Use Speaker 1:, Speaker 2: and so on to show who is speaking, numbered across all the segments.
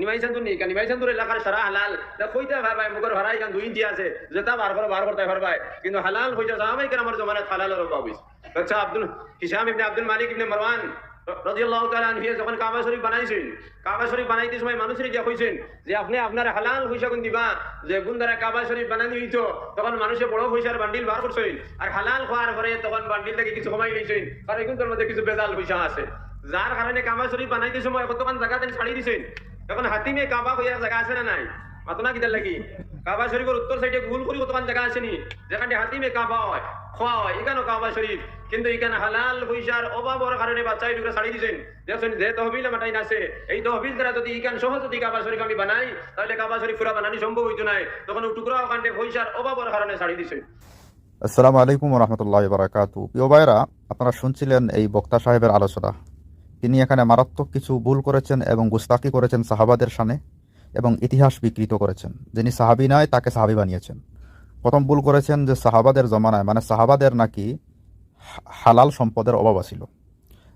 Speaker 1: নিমাইছেন তো তোর কিন্তু হালাল হইছে আচ্ছা আব্দুল মালিক যে আপনি আপনার হালাল কোন দিবা? যে দ্বারা কাবা শরীফ বানানি হইতো তখন মানুষে বড় পয়সার বান্ডিল বার করছেন আর হালাল খাওয়ার পরে তখন বান্ডিল থেকে কিছু কমাই লইছেন কারণ কিন্তু মধ্যে কিছু বেজাল পয়সা আছে। যার কারণে কাবা শরীফ বানাইতে সময় কতক্ষণ জায়গা দেন ছাড়ি দিছেন এখন হাতিমে কাবা হইয়ার জায়গা আছে না নাই? মাতনা কিতার লাগি? কাবা শরীফের উত্তর সাইডে ভুল করি কতক্ষণ জায়গা আসেনি যেখানে হাতিমে কাবা হয়, খোয়া হয় কাবা শরীফ। কিন্তু এখানে হালাল কারণে ছাড়ি দেখছেন, যে তহবিল মাটাই আছে এই তহবিল দ্বারা যদি ইখান সহজ যদি কাবা শরীফ আমি বানাই, তাহলে কাবা শরীফ পুরা বানানি সম্ভব হইতো নাই। তখন টুকরা ওখানে পয়সার অভাবের কারণে ছাড়ি
Speaker 2: আসসালামু আলাইকুম প্রিয় ভাইরা আপনারা শুনছিলেন এই বক্তা সাহেবের আলোচনা। তিনি এখানে মারাত্মক কিছু ভুল করেছেন এবং গুস্তাকি করেছেন সাহাবাদের সামনে এবং ইতিহাস বিকৃত করেছেন। যিনি সাহাবি নয়, তাকে সাহাবি বানিয়েছেন। প্রথম ভুল করেছেন যে সাহাবাদের জমানায় মানে সাহাবাদের নাকি হালাল সম্পদের অভাব ছিল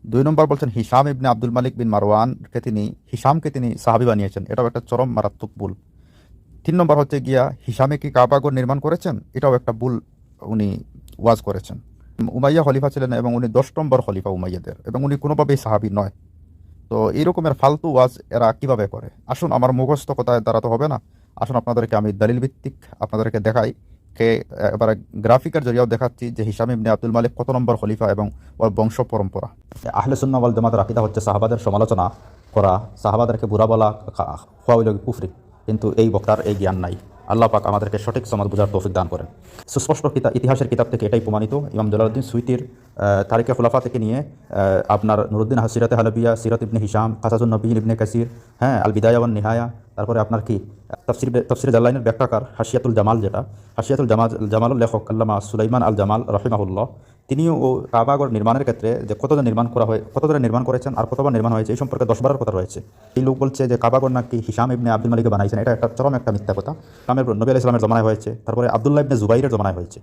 Speaker 2: দুই নম্বর বলছেন, হিসাম ইবনে আব্দুল মালিক বিন মারওয়ানকে তিনি, হিসামকে তিনি সাহাবি বানিয়েছেন। এটাও একটা চরম মারাত্মক ভুল। তিন নম্বর হচ্ছে গিয়া, হিসামে কি কাবাগর নির্মাণ করেছেন? এটাও একটা ভুল উনি ওয়াজ করেছেন। উমাইয়া খলিফা ছিলেন এবং উনি দশ নম্বর খলিফা উমাইয়াদের, এবং উনি কোনোভাবেই সাহাবি নয়। তো এই রকমের ফালতু ওয়াজ এরা কীভাবে করে? আসুন, আমার মুখস্থ কথায় দ্বারা তো হবে না? আসুন, আপনাদেরকে আমি দলিল ভিত্তিক আপনাদেরকে দেখাই। কে, এবার গ্রাফিকের জরিয়াও দেখাচ্ছি যে হিসাম ইবনে আব্দুল মালিক কত নম্বর খলিফা এবং ওর বংশ পরম্পরা।
Speaker 3: আহলে সুন্না ওয়াল জামাতের আকিদা হচ্ছে সাহাবাদের সমালোচনা করা, সাহাবাদেরকে বুড়া বলা খোয়া কুফরি, কিন্তু এই বক্তার এই জ্ঞান নাই। আল্লাহ পাক আমাদেরকে সঠিক সমাজ বোঝার তৌফিক দান করেন। সুস্পষ্ট কিতা ইতিহাসের কিতাব থেকে এটাই প্রমাণিত। ইমাম জলালুদ্দিন সুইতির তারিকা খুলাফা থেকে নিয়ে আপনার নুরুদ্দিন হাসিরাতে হালবিয়া সিরাত ইবনে হিসাম কাসাজুন নবীন ইবনে কাসির হ্যাঁ আল বিদায়াবান নিহায়া, তারপরে আপনার কি? তফসির তফসির জাল্লাইনের ব্যাখ্যাকার হাসিয়াতুল জামাল যেটা। হাসিয়াতুল জামাল জামালুল লেখক আল্লামা সুলাইমান আল জামাল রহিমাহুল্লাহ। তিনিও ও কাবাগর নির্মাণের ক্ষেত্রে যে কতজন নির্মাণ করা হয়, কতজন নির্মাণ করেছেন আর কতবার নির্মাণ হয়েছে, এই সম্পর্কে দশ দশবারের কথা রয়েছে। এই লোক বলছে যে কাবাগর নাকি হিসাম ইবনে আব্দুল মালিকে বানাইছেন, এটা একটা চরম একটা মিথ্যা কথা। ইসলামের নবী আলাইহিস সালামের জমানায় হয়েছে, তারপরে আবদুল্লাহ ইবনে জুবাইরের জমানায় হয়েছে।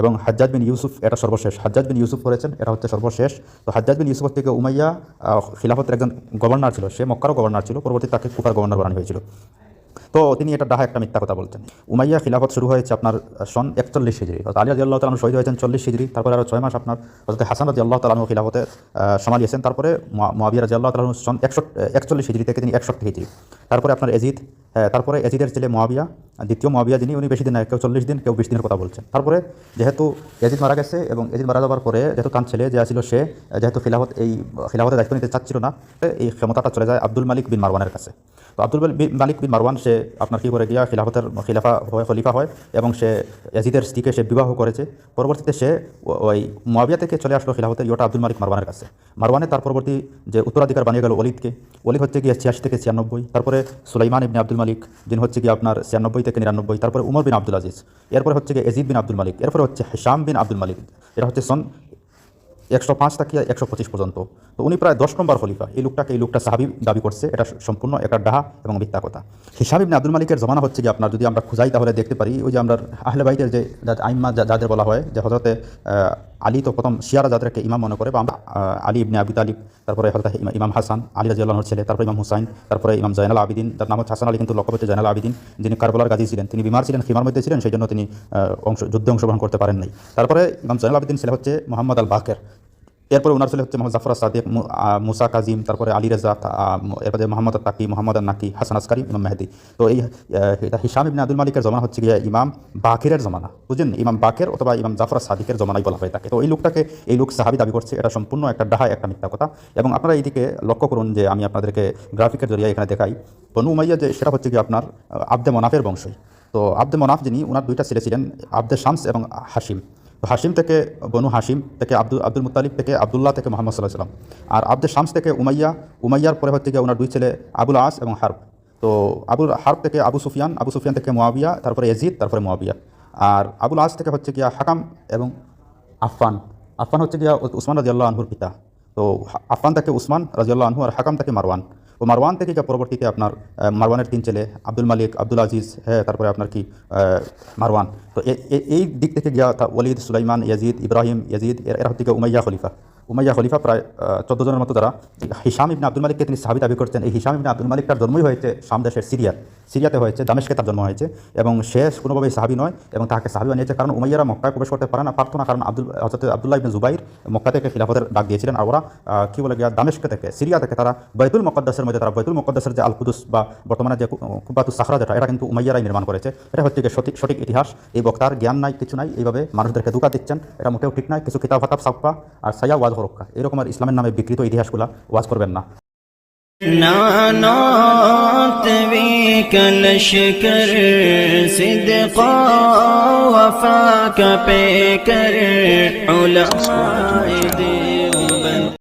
Speaker 3: এবং হাজ্জাজ বিন ইউসুফ, এটা সর্বশেষ। হাজ্জাজ বিন ইউসুফ করেছেন, এটা হচ্ছে সর্বশেষ। তো হাজ্জাজ বিন ইউসুফ থেকে উমাইয়া খিলাফতের একজন গভর্নর ছিল, সে মক্কারও গভর্নর ছিল পরবর্তী তাকে কুপার গভর্নর বানানো হয়েছিল। তো তিনি এটা ডাহা একটা মিথ্যা কথা বলছেন। উমাইয়া খিলাফত শুরু হয়েছে আপনার সন একচল্লিশ হিজড়ি। অর্থাৎ আলী রাজি আল্লাহ তালন শহীদ হয়েছেন চল্লিশ হিজড়ি। তারপরে আরও ছয় মাস আপনার হজরত হাসান রাজি আল্লাহ তালু খিলাফতে সমালিয়েছেন তারপরে মহাবিয়া রাজি আল্লাহ তালন সন একশো একচল্লিশ হিজড়ি থেকে তিনি একষট্টি হিজড়ি। তারপরে আপনার এজিদ তারপরে এজিদের ছেলে মহাবিয়া দ্বিতীয় মহাবিয়া যিনি, উনি বেশি দিন কেউ চল্লিশ দিন, কেউ বিশ দিনের কথা বলছেন। তারপরে যেহেতু এজিদ মারা গেছে এবং এজিদ মারা যাওয়ার পরে যেহেতু তার ছেলে যে ছিল সে, যেহেতু খিলাফত এই, খিলাফতের দায়িত্ব নিতে চাচ্ছিল না এই ক্ষমতাটা চলে যায় আব্দুল মালিক বিন মারওয়ানের কাছে। তো আব্দুল মালিক বিন মারওয়ান, সে আপনার কী করে গিয়া খিলাফতের, খিলাফা হয়, খলিফা হয় এবং সে এজিদের স্ত্রীকে সে বিবাহ করেছে। পরবর্তীতে সে ওই মোয়াবিয়া থেকে চলে আসলো খিলাফতের ইয়োটা আব্দুল মালিক মারওয়ানের কাছে। মারওয়ানে তার পরবর্তী যে উত্তরাধিকার বানিয়ে গেল অলিদকে অলিদ হচ্ছে গিয়ে ছিয়াশি থেকে ছিয়ানব্বই, তারপরে সুলাইমান ইবনে আব্দুল মালিক যিনি হচ্ছে গিয়ে আপনার ছিয়ানব্বই থেকে নিরানব্বই, তারপরে উমর বিন আব্দুল আজিজ, এরপরে হচ্ছে গিয়ে এজিদ বিন আব্দুল মালিক, এরপরে হচ্ছে হিসাম বিন আব্দুল মালিক এটা হচ্ছে সন একশো পাঁচ থেকে একশো পঁচিশ পর্যন্ত। তো উনি প্রায় দশ নম্বর খলিফা, এই লোকটাকে, এই লোকটা সাহাবি দাবি করছে, এটা সম্পূর্ণ একটা ডাহা এবং মিথ্যা কথা। হিসাব ইবনে আব্দুল মালিকের জমানা হচ্ছে যে আপনার যদি আমরা খুঁজাই তাহলে দেখতে পারি, ওই যে আমরা আহলে বাইতের যে আইম্মা যাদের বলা হয় যে হজরতে আলী তো প্রথম শিয়ারা যাদেরকে ইমাম মনে করে, বা আলী ইবনে আবি তালিব, তারপরে হজরত ইমাম হাসান, আলী রাজিউল্লাহর ছেলে, তারপরে ইমাম হুসাইন, তারপরে ইমাম জয়নাল আবিদিন, তার নাম হচ্ছে হাসান আলী কিন্তু লক্ষ্য হচ্ছে জয়নাল আবিদিন, যিনি কারবলার গাজী ছিলেন। তিনি বিমার ছিলেন, খিমার মধ্যে ছিলেন সেই জন্য তিনি অংশ, যুদ্ধে অংশগ্রহণ করতে পারেন নাই। তারপরে ইমাম জয়নাল আবিদিন ছেলে হচ্ছে মোহাম্মদ আল বাকের এরপরে ওনার ছেলে হচ্ছে মোহাম্মদ জাফর সাদিক মুসা কাজিম, তারপরে আলী রেজা এরপরে মোহাম্মদ তাকি মোহাম্মদ নাকি হাসান আসকারি ইমাম মেহেদি। তো এই হিসাম ইবনে আব্দুল মালিকের জমানা হচ্ছে গিয়ে ইমাম বাকিরের জমানা বুঝলেন ইমাম বাকের অথবা ইমাম জাফর সাদিকের জমানাই বলা হয়ে থাকে। তো এই লোকটাকে, এই লোক সাহাবি দাবি করছে, এটা সম্পূর্ণ একটা ডাহা, একটা মিথ্যা কথা। এবং আপনারা এইদিকে লক্ষ্য করুন যে আমি আপনাদেরকে গ্রাফিকের জরিয়া এখানে দেখাই। বনু উমাইয়া যে, সেটা হচ্ছে কি আপনার আব্দে মনাফের বংশই। তো আব্দে মনাফ যিনি ওনার দুইটা ছেলে ছিলেন, আব্দে শামস এবং হাসিম হাসিম থেকে বনু হাসিম থেকে আব্দুল আব্দুল মুতালিব থেকে আবদুল্লাহ থেকে মোহাম্মদ সাল্লাহ সাল্লাম আর আব্দে শামস থেকে উমাইয়া, উমাইয়ার পরে হচ্ছে গিয়ে ওনার দুই ছেলে আবুল আস এবং হার্ব। তো আবুল, হার্ব থেকে আবু সুফিয়ান আবু সুফিয়ান থেকে মোয়াবিয়া, তারপরে এজিদ তারপরে মোয়াবিয়া। আর আবুল আস থেকে হচ্ছে গিয়া হাকাম এবং আফফান। আফফান হচ্ছে গিয়া উসমান রাজিয়াল্লাহ আনহুর পিতা। তো আফফান থেকে উসমান রাজিয়াল্লাহ আনহু আর হাকাম থেকে মারওয়ান। ও মারওয়ান থেকে যা পরবর্তীতে আপনার মারওয়ানের তিন ছেলে আব্দুল মালিক, আব্দুল আজিজ হ্যাঁ তারপরে আপনার কি মারওয়ান। তো এই দিক থেকে গিয়া Walid Sulaiman, Yazid, Ibrahim, Yazid, এরা থেকে উমাইয়া খলিফা। উমাইয়া খলিফা প্রায় চোদ্দ জনের মতো যারা হিসাম ইবনে আব্দুল মালিককে তিনি সাহাবি দাবি করছেন, এই হিসাম ইবনে আব্দুল মালিক তার জন্মই হয়েছে শাম দেশের সিরিয়াত সিরিয়াতে হয়েছে, দামেশকে তার জন্ম হয়েছে এবং সে কোনোভাবেই সাহাবি নয় এবং তাকে সাহাবি বানিয়েছে কারণ উমাইয়ারা মক্কায় প্রবেশ করতে পারে না। পারতো না কারণ আব্দুল হজরত আব্দুল্লাহ ইবনে জুবাইর মক্কা থেকে খিলাফতের ডাক দিয়েছিলেন আর ওরা কি বলে গিয়া দামেশকে থেকে, সিরিয়া থেকে তারা বৈতুল মকদ্দাসের মধ্যে, তারা বৈতুল মকদ্দাসের যে আল কুদুস বা বর্তমানে যে কুবাতুস সাখরা যেটা, এটা কিন্তু উমাইয়ারাই নির্মাণ করেছে। এটা হচ্ছে সঠিক সঠিক ইতিহাস। এই বক্তার জ্ঞান নাই, কিছু নাই, এইভাবে মানুষদেরকে দুকা দিচ্ছেন। এটা মোটেও ঠিক নয় কিছু কিতাব হাতাব সাপ্পা আর সাইয়া ওয়াজ হরক্কা এরকম আর ইসলামের নামে বিকৃত ইতিহাসগুলা ওয়াজ করবেন না
Speaker 4: نعنات بك لشكر صدقا وفاك بكر علماء دين